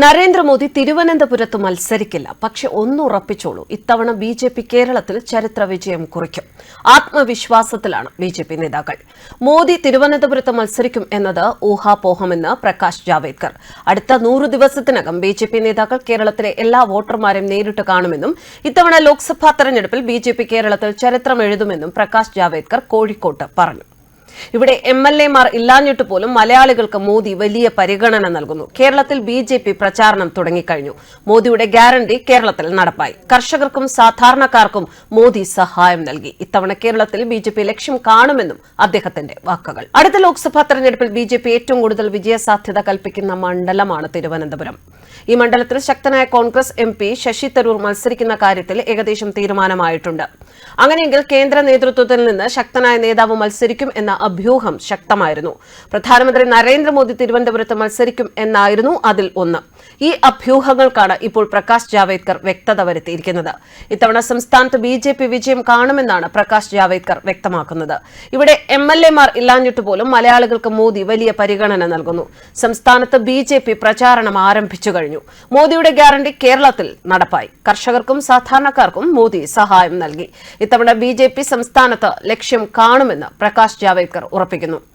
നരേന്ദ്രമോദി തിരുവനന്തപുരത്ത് മത്സരിക്കില്ല. പക്ഷെ ഒന്നുറപ്പിച്ചോളൂ. ഇത്തവണ ബി ജെ പി കേരളത്തിൽ ചരിത്ര വിജയം കുറിക്കും. ആത്മവിശ്വാസത്തിലാണ് ബി ജെ പി നേതാക്കൾ. മോദി തിരുവനന്തപുരത്ത് മത്സരിക്കും എന്നത് ഊഹാപോഹമെന്ന് പ്രകാശ് ജാവേദ്കർ. അടുത്ത നൂറു ദിവസത്തിനകം ബി ജെ പി നേതാക്കൾ കേരളത്തിലെ എല്ലാ വോട്ടർമാരെയും നേരിട്ട് കാണുമെന്നും ഇത്തവണ ലോക്സഭാ തെരഞ്ഞെടുപ്പിൽ ബി ജെ പി കേരളത്തിൽ ചരിത്രം എഴുതുമെന്നും പ്രകാശ് ജാവേദ്കർ കോഴിക്കോട്ട് പറഞ്ഞു. ഇവിടെ എം എൽ എമാർ ഇല്ലാഞ്ഞിട്ട് പോലും മലയാളികൾക്ക് മോദി വലിയ പരിഗണന നൽകുന്നു. കേരളത്തിൽ ബി ജെ പി പ്രചാരണം തുടങ്ങിക്കഴിഞ്ഞു. മോദിയുടെ ഗ്യാരണ്ടി കേരളത്തിൽ നടപ്പായി. കർഷകർക്കും സാധാരണക്കാർക്കും മോദി സഹായം നൽകി. ഇത്തവണ കേരളത്തിൽ ബി ലക്ഷ്യം കാണുമെന്നും അദ്ദേഹത്തിന്റെ വാക്കുകൾ. അടുത്ത ലോക്സഭാ തെരഞ്ഞെടുപ്പിൽ ബി ഏറ്റവും കൂടുതൽ വിജയസാധ്യത കൽപ്പിക്കുന്ന മണ്ഡലമാണ് തിരുവനന്തപുരം. ഈ മണ്ഡലത്തിൽ ശക്തനായ കോൺഗ്രസ് എം പി ശശി തരൂർ മത്സരിക്കുന്ന കാര്യത്തിൽ ഏകദേശം തീരുമാനമായിട്ടുണ്ട്. അങ്ങനെയെങ്കിൽ കേന്ദ്ര നേതൃത്വത്തിൽ നിന്ന് ശക്തനായ നേതാവ് മത്സരിക്കും എന്ന അഭ്യൂഹം ശക്തമായിരുന്നു. പ്രധാനമന്ത്രി നരേന്ദ്രമോദി തിരുവനന്തപുരത്ത് മത്സരിക്കും എന്നായിരുന്നു അതിൽ ഒന്ന്. ഈ അഭ്യൂഹങ്ങൾക്കാണ് ഇപ്പോൾ പ്രകാശ് ജാവേദ്കർ വ്യക്തത വരുത്തിയിരിക്കുന്നത്. ഇത്തവണ സംസ്ഥാനത്ത് ബി ജെ പി വിജയം കാണുമെന്നാണ് പ്രകാശ് ജാവേദ്കർ വ്യക്തമാക്കുന്നത്. ഇവിടെ എം എൽ എമാർ ഇല്ലാഞ്ഞിട്ട് പോലും മലയാളികൾക്ക് മോദി വലിയ പരിഗണന നൽകുന്നു. സംസ്ഥാനത്ത് ബി ജെ പി പ്രചാരണം ആരംഭിച്ചു കഴിഞ്ഞു. മോദിയുടെ ഗ്യാരണ്ടി കേരളത്തിൽ നടപ്പായി. കർഷകർക്കും സാധാരണക്കാർക്കും മോദി സഹായം നൽകി. ഇത്തവണ ബി ജെ പി സംസ്ഥാനത്ത് ലക്ഷ്യം കാണുമെന്ന് പ്രകാശ് ജാവേദ്കർ ഉറപ്പിക്കുന്നു.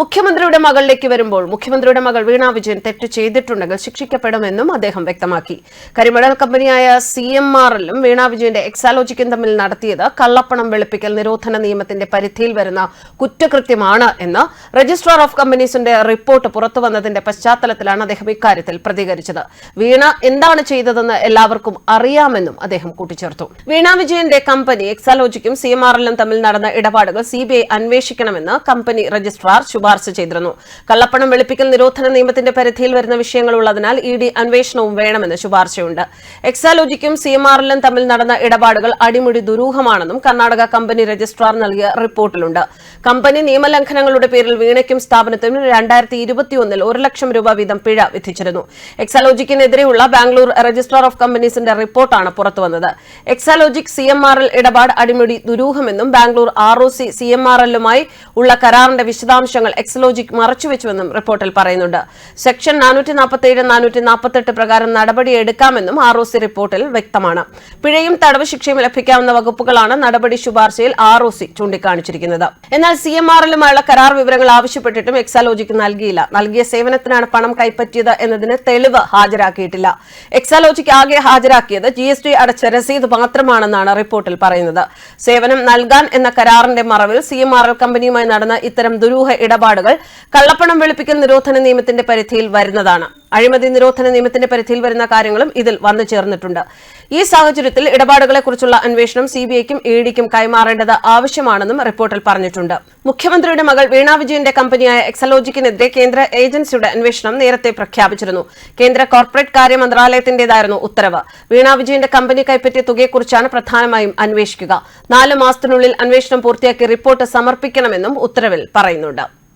മുഖ്യമന്ത്രിയുടെ മകളിലേക്ക് വരുമ്പോൾ മുഖ്യമന്ത്രിയുടെ മകൾ വീണ വിജയൻ തെറ്റ് ചെയ്തിട്ടുണ്ടെങ്കിൽ ശിക്ഷിക്കപ്പെടുമെന്നും അദ്ദേഹം വ്യക്തമാക്കി. കരിമടൽ കമ്പനിയായ സി എം എല്ലും വീണ വിജയന്റെ എക്സാലോജിക്കും തമ്മിൽ നടത്തിയത് കള്ളപ്പണം വെളുപ്പിക്കൽ നിരോധന നിയമത്തിന്റെ പരിധിയിൽ വരുന്ന കുറ്റകൃത്യമാണ് എന്ന് രജിസ്ട്രാർ ഓഫ് കമ്പനീസിന്റെ റിപ്പോർട്ട് പുറത്തുവന്നതിന്റെ പശ്ചാത്തലത്തിലാണ് അദ്ദേഹം ഇക്കാര്യത്തിൽ പ്രതികരിച്ചത്. വീണ എന്താണ് ചെയ്തതെന്ന് എല്ലാവർക്കും അറിയാമെന്നും അദ്ദേഹം കൂട്ടിച്ചേർത്തു. വീണ വിജയന്റെ കമ്പനി എക്സാലോജിക്കും സി എം എല്ലും തമ്മിൽ നടന്ന ഇടപാടുകൾ സി ബി ഐ അന്വേഷിക്കണമെന്ന് കമ്പനി രജിസ്ട്രാർ ശുപാർശ ചെയ്തിരുന്നു. കള്ളപ്പണം വെളുപ്പിക്കൽ നിരോധന നിയമത്തിന്റെ പരിധിയിൽ വരുന്ന വിഷയങ്ങൾ ഉള്ളതിനാൽ ഇ ഡി അന്വേഷണവും വേണമെന്ന് ശുപാർശയുണ്ട്. എക്സാലോജിക്കും സി എം തമ്മിൽ നടന്ന ഇടപാടുകൾ അടിമുടി ദുരൂഹമാണെന്നും കർണാടക കമ്പനി രജിസ്ട്രാർ നൽകിയ റിപ്പോർട്ടിലുണ്ട്. കമ്പനി നിയമലംഘനങ്ങളുടെ പേരിൽ വീണയ്ക്കും സ്ഥാപനത്തിനും രണ്ടായിരത്തി ഇരുപത്തിയൊന്നിൽ ഒരു ലക്ഷം രൂപ വീതം പിഴ വിധിച്ചിരുന്നു. എക്സാലോജിക്കിനെതിരെയുള്ള ബാംഗ്ലൂർ രജിസ്ട്രാർ ഓഫ് കമ്പനീസിന്റെ റിപ്പോർട്ടാണ് പുറത്തുവന്നത്. എക്സാലോജിക് സി എം ആർ ഇടപാട് അടിമുടി ദുരൂഹമെന്നും Bangalore ROC O C C M R എല്ലുമായി ഉള്ള കരാറിന്റെ വിശദാംശങ്ങൾ എക്സലോജിക് മറച്ചുവെച്ചുവെന്നും റിപ്പോർട്ടിൽ പറയുന്നുണ്ട്. സെക്ഷൻ നാനൂറ്റി നാൽപ്പത്തിയേഴ് നാനൂറ്റി നാൽപ്പത്തെട്ട് പ്രകാരം നടപടിയെടുക്കാമെന്നും ആർ ഒ സി റിപ്പോർട്ടിൽ വ്യക്തമാണ്. പിഴയും തടവ് ശിക്ഷയും ലഭിക്കാവുന്ന വകുപ്പുകളാണ് നടപടി ശുപാർശയിൽ ആർ ഒ സി ചൂണ്ടിക്കാണിച്ചിരിക്കുന്നത്. എന്നാൽ സി എം ആറിലുമായുള്ള കരാർ വിവരങ്ങൾ ആവശ്യപ്പെട്ടിട്ടും എക്സാലോജിക്ക് നൽകിയില്ല. നൽകിയ സേവനത്തിനാണ് പണം കൈപ്പറ്റിയത് എന്നതിന് തെളിവ് ഹാജരാക്കിയിട്ടില്ല. എക്സാലോജിക്ക് ആകെ ഹാജരാക്കിയത് ജി എസ് ടി അടച്ച രസീത് മാത്രമാണെന്നാണ് റിപ്പോർട്ടിൽ പറയുന്നത്. സേവനം നൽകാൻ എന്ന കരാറിന്റെ മറവിൽ സി എം ആർ എൽ കമ്പനിയുമായി നടന്ന ഇത്തരം ദുരൂഹ ഇടപാടുകൾ കള്ളപ്പണം വെളുപ്പിക്കൽ നിരോധന നിയമത്തിന്റെ പരിധിയിൽ വരുന്നതാണ്. അഴിമതി നിരോധന നിയമത്തിന്റെ പരിധിയിൽ വരുന്ന കാര്യങ്ങളും ഇതിൽ വന്നു ചേർന്നിട്ടുണ്ട്. ഈ സാഹചര്യത്തിൽ ഇടപാടുകളെക്കുറിച്ചുള്ള അന്വേഷണം സിബിഐക്കും ഇ ഡിക്കും കൈമാറേണ്ടത് ആവശ്യമാണെന്നും റിപ്പോർട്ടിൽ പറഞ്ഞിട്ടുണ്ട്. മുഖ്യമന്ത്രിയുടെ മകൾ വീണ വിജയന്റെ കമ്പനിയായ എക്സലോജിക്കിനെതിരെ കേന്ദ്ര ഏജൻസിയുടെ അന്വേഷണം നേരത്തെ പ്രഖ്യാപിച്ചിരുന്നു. കേന്ദ്ര കോർപ്പറേറ്റ് കാര്യ മന്ത്രാലയത്തിന്റേതായിരുന്നു ഉത്തരവ്. വീണ വിജയന്റെ കമ്പനി കൈപ്പറ്റിയ തുകയെക്കുറിച്ചാണ് പ്രധാനമായും അന്വേഷിക്കുക. നാല് മാസത്തിനുള്ളിൽ അന്വേഷണം പൂർത്തിയാക്കി റിപ്പോർട്ട് സമർപ്പിക്കണമെന്നും ഉത്തരവിൽ പറയുന്നുണ്ട്.